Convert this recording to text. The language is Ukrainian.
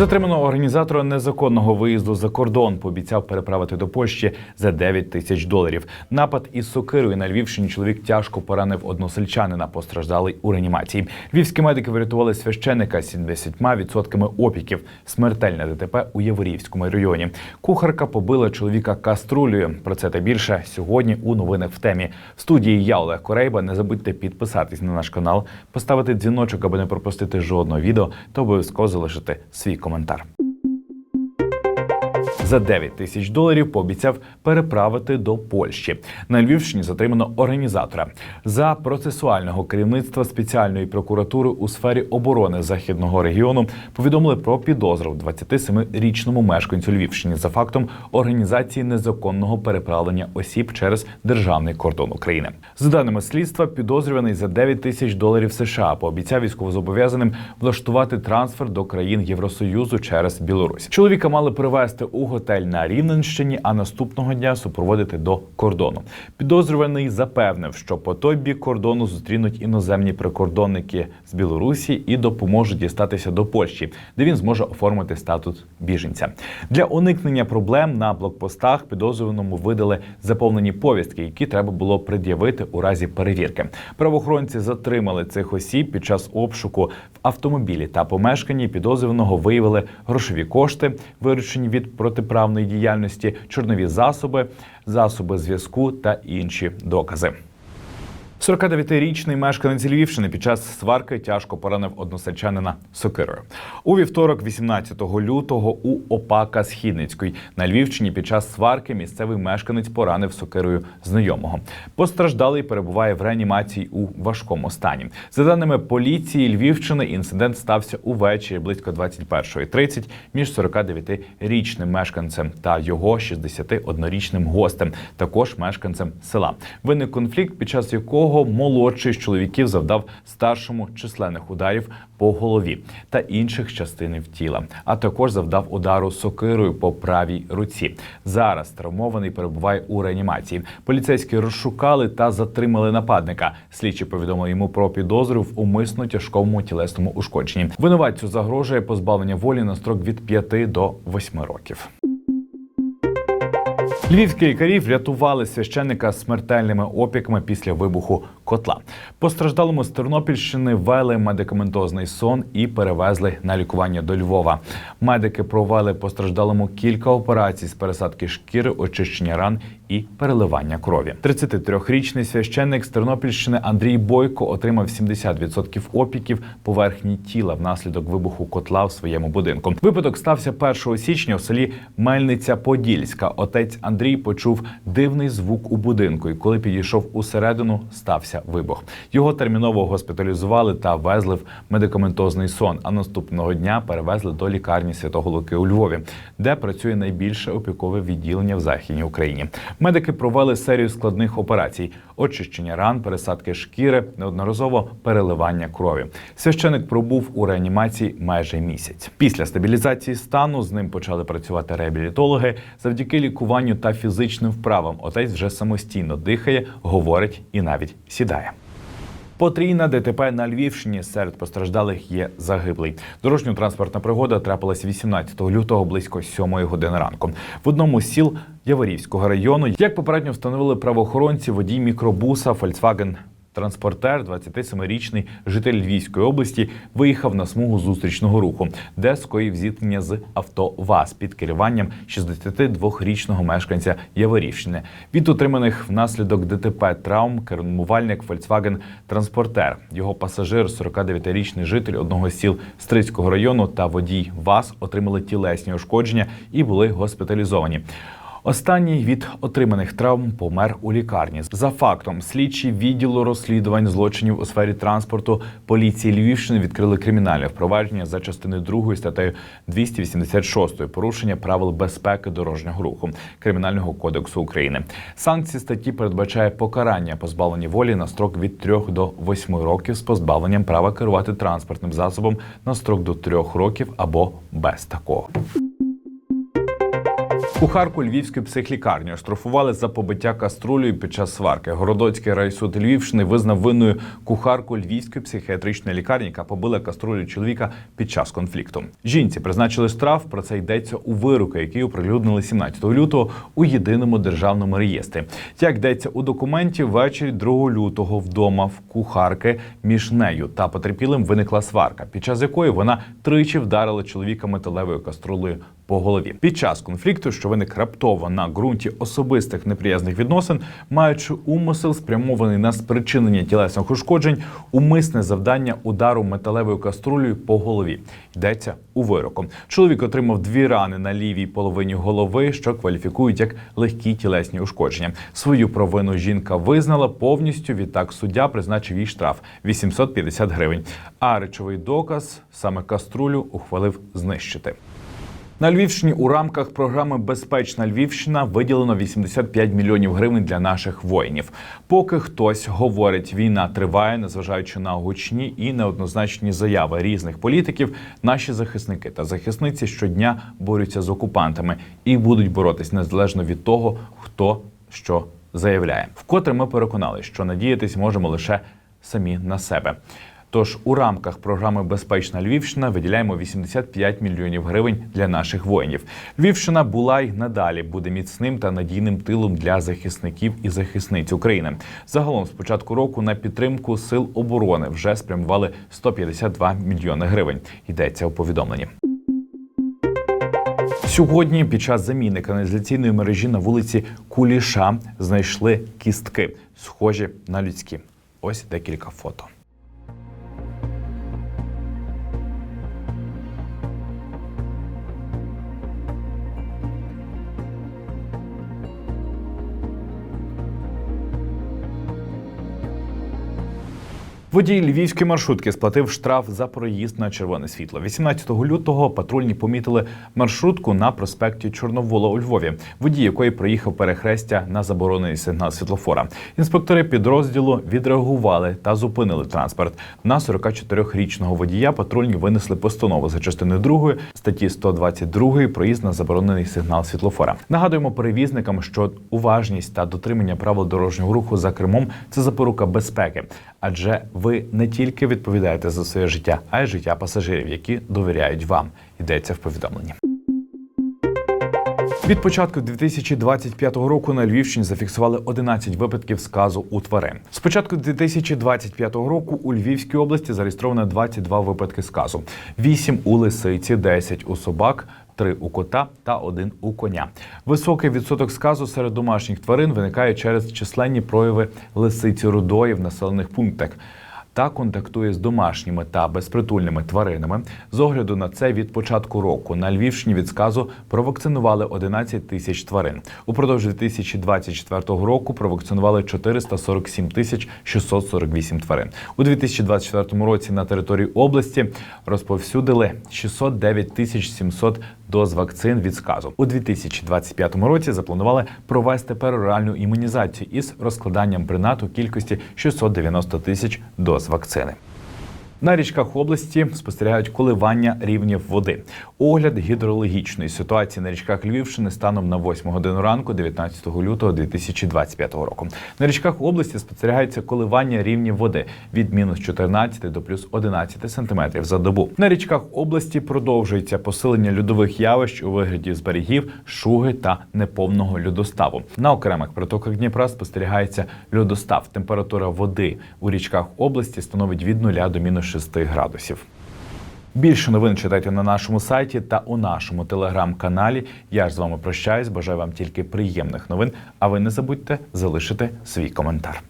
Затриманого організатора незаконного виїзду за кордон пообіцяв переправити до Польщі за 9 тисяч доларів. Напад із сокирою на Львівщині чоловік тяжко поранив односельчанина, постраждалий у реанімації. Львівські медики врятували священика з 70% опіків. Смертельне ДТП у Яворівському районі. Кухарка побила чоловіка каструлею. Про це та більше сьогодні у новинах в темі. В студії я Олег Корейба. Не забудьте підписатись на наш канал, поставити дзвіночок, аби не пропустити жодного відео, та обов'язково залишити свій коментар. comentar. За 9 тисяч доларів пообіцяв переправити до Польщі. На Львівщині затримано організатора за процесуального керівництва спеціальної прокуратури у сфері оборони західного регіону. Повідомили про підозру 27-річному мешканцю Львівщини за фактом організації незаконного переправлення осіб через державний кордон України. За даними слідства, підозрюваний за 9 тисяч доларів США пообіцяв військовозобов'язаним влаштувати трансфер до країн Євросоюзу через Білорусь. Чоловіка мали привезти у готель на Рівненщині, а наступного дня супроводити до кордону. Підозрюваний запевнив, що по той бік кордону зустрінуть іноземні прикордонники з Білорусі і допоможуть дістатися до Польщі, де він зможе оформити статус біженця. Для уникнення проблем на блокпостах підозрюваному видали заповнені повістки, які треба було пред'явити у разі перевірки. Правоохоронці затримали цих осіб під час обшуку в автомобілі та помешканні. Підозрюваного виявили грошові кошти, виручені від протиправної діяльності, чорнові засоби, засоби зв'язку та інші докази. 49-річний мешканець Львівщини під час сварки тяжко поранив односельчанина сокирою. У вівторок, 18 лютого, у Опака Східницької на Львівщині під час сварки місцевий мешканець поранив сокирою знайомого. Постраждалий перебуває в реанімації у важкому стані. За даними поліції Львівщини, інцидент стався увечері близько 21.30 між 49-річним мешканцем та його 61-річним гостем, також мешканцем села. Виник конфлікт, під час якого молодший з чоловіків завдав старшому численних ударів по голові та інших частинах тіла, а також завдав удару сокирою по правій руці. Зараз травмований перебуває у реанімації. Поліцейські розшукали та затримали нападника. Слідчі повідомили йому про підозру в умисно тяжкому тілесному ушкодженні. Винуватцю загрожує позбавлення волі на строк від 5 до 8 років. Львівські лікарі врятували священника смертельними опіками після вибуху котла. Постраждалому з Тернопільщини ввели медикаментозний сон і перевезли на лікування до Львова. Медики провели постраждалому кілька операцій з пересадки шкіри, очищення ран і переливання крові. 33-річний священник з Тернопільщини Андрій Бойко отримав 70% опіків поверхні тіла внаслідок вибуху котла в своєму будинку. Випадок стався 1 січня у селі Мельниця-Подільська. Отець Андрій почув дивний звук у будинку, і коли підійшов усередину, стався вибух. Його терміново госпіталізували та везли в медикаментозний сон. А наступного дня перевезли до лікарні Святого Луки у Львові, де працює найбільше опікове відділення в західній Україні. Медики провели серію складних операцій: очищення ран, пересадки шкіри, неодноразово переливання крові. Священик пробув у реанімації майже місяць. Після стабілізації стану з ним почали працювати реабілітологи. Завдяки лікуванню та фізичним вправам отець вже самостійно дихає, говорить і навіть сідає. Потрійна ДТП на Львівщині серед постраждалих є загиблий. Дорожньо-транспортна пригода трапилась 18 лютого близько 7 години ранку. В одному з сіл Яворівського району, як попередньо встановили правоохоронці, водій мікробуса Volkswagen Транспортер, 27-річний житель Львівської області, виїхав на смугу зустрічного руху, де скоїв зіткнення з авто ВАЗ під керуванням 62-річного мешканця Яворівщини. Від отриманих внаслідок ДТП травм кермувальник Volkswagen Транспортер, його пасажир, 49-річний житель одного з сіл Стрицького району та водій ВАЗ отримали тілесні ушкодження і були госпіталізовані. Останній від отриманих травм помер у лікарні. За фактом, слідчі відділу розслідувань злочинів у сфері транспорту поліції Львівщини відкрили кримінальне впровадження за частиною 2 статтею 286 порушення правил безпеки дорожнього руху Кримінального кодексу України. Санкції статті передбачає покарання позбавлення волі на строк від 3 до 8 років з позбавленням права керувати транспортним засобом на строк до 3 років або без такого. Кухарку львівської психлікарні оштрафували за побиття каструлею під час сварки. Городоцький райсуд Львівщини визнав винною кухарку львівської психіатричної лікарні, яка побила каструлю чоловіка під час конфлікту. Жінці призначили штраф. Про це йдеться у вироку, який оприлюднили 17 лютого у єдиному державному реєстрі. Як йдеться у документі, ввечері 2 лютого вдома в кухарки між нею та потерпілим виникла сварка, під час якої вона тричі вдарила чоловіка металевою каструлею по голові. Під час конфлікту, що виник раптово на ґрунті особистих неприязних відносин, маючи умисел спрямований на спричинення тілесних ушкоджень, умисне завдання удару металевою каструлею по голові. Йдеться у вироку. Чоловік отримав дві рани на лівій половині голови, що кваліфікують як легкі тілесні ушкодження. Свою провину жінка визнала повністю. Відтак суддя призначив їй штраф 850 гривень. А речовий доказ саме каструлю ухвалив знищити. На Львівщині у рамках програми Безпечна Львівщина виділено 85 мільйонів гривень для наших воїнів. Поки хтось говорить, війна триває, незважаючи на гучні і неоднозначні заяви різних політиків, наші захисники та захисниці щодня борються з окупантами і будуть боротись незалежно від того, хто що заявляє. Вкотре ми переконали, що надіятись можемо лише самі на себе. Тож у рамках програми Безпечна Львівщина виділяємо 85 мільйонів гривень для наших воїнів. Львівщина була й надалі буде міцним та надійним тилом для захисників і захисниць України. Загалом з початку року на підтримку сил оборони вже спрямували 152 мільйони гривень. Йдеться у повідомленні. Сьогодні під час заміни каналізаційної мережі на вулиці Куліша знайшли кістки, схожі на людські. Ось декілька фото. Водій львівської маршрутки сплатив штраф за проїзд на червоне світло. 18 лютого патрульні помітили маршрутку на проспекті Чорновола у Львові, водій якої проїхав перехрестя на заборонений сигнал світлофора. Інспектори підрозділу відреагували та зупинили транспорт. На 44-річного водія патрульні винесли постанову за частиною 2 статті 122 проїзд на заборонений сигнал світлофора. Нагадуємо перевізникам, що уважність та дотримання правил дорожнього руху за кермом це запорука безпеки, адже ви не тільки відповідаєте за своє життя, а й життя пасажирів, які довіряють вам. Йдеться в повідомленні. Від початку 2025 року на Львівщині зафіксували 11 випадків сказу у тварин. З початку 2025 року у Львівській області зареєстровано 22 випадки сказу: 8 у лисиці, 10 у собак. Три у кота та один у коня. Високий відсоток сказу серед домашніх тварин виникає через численні прояви лисиці рудої в населених пунктах та контактує з домашніми та безпритульними тваринами. З огляду на це від початку року на Львівщині від сказу провакцинували 11 тисяч тварин. Упродовж 2024 року провакцинували 447 тисяч 648 тварин. У 2024 році на території області розповсюдили 609 тисяч 700 доз вакцин від сказу. У 2025 році запланували провести пероральну імунізацію із розкладанням принад у кількості 690 тисяч доз вакцини. На річках області спостерігають коливання рівнів води. Огляд гідрологічної ситуації на річках Львівщини станом на 8 годину ранку, 19 лютого 2025 року. На річках області спостерігається коливання рівнів води від мінус 14 до плюс 11 сантиметрів за добу. На річках області продовжується посилення льодових явищ у вигляді з берегів, шуги та неповного льодоставу. На окремих притоках Дніпра спостерігається льодостав. Температура води у річках області становить від 0 до мінус 6 градусів. Більше новин читайте на нашому сайті та у нашому телеграм-каналі. Я ж з вами прощаюсь. Бажаю вам тільки приємних новин. А ви не забудьте залишити свій коментар.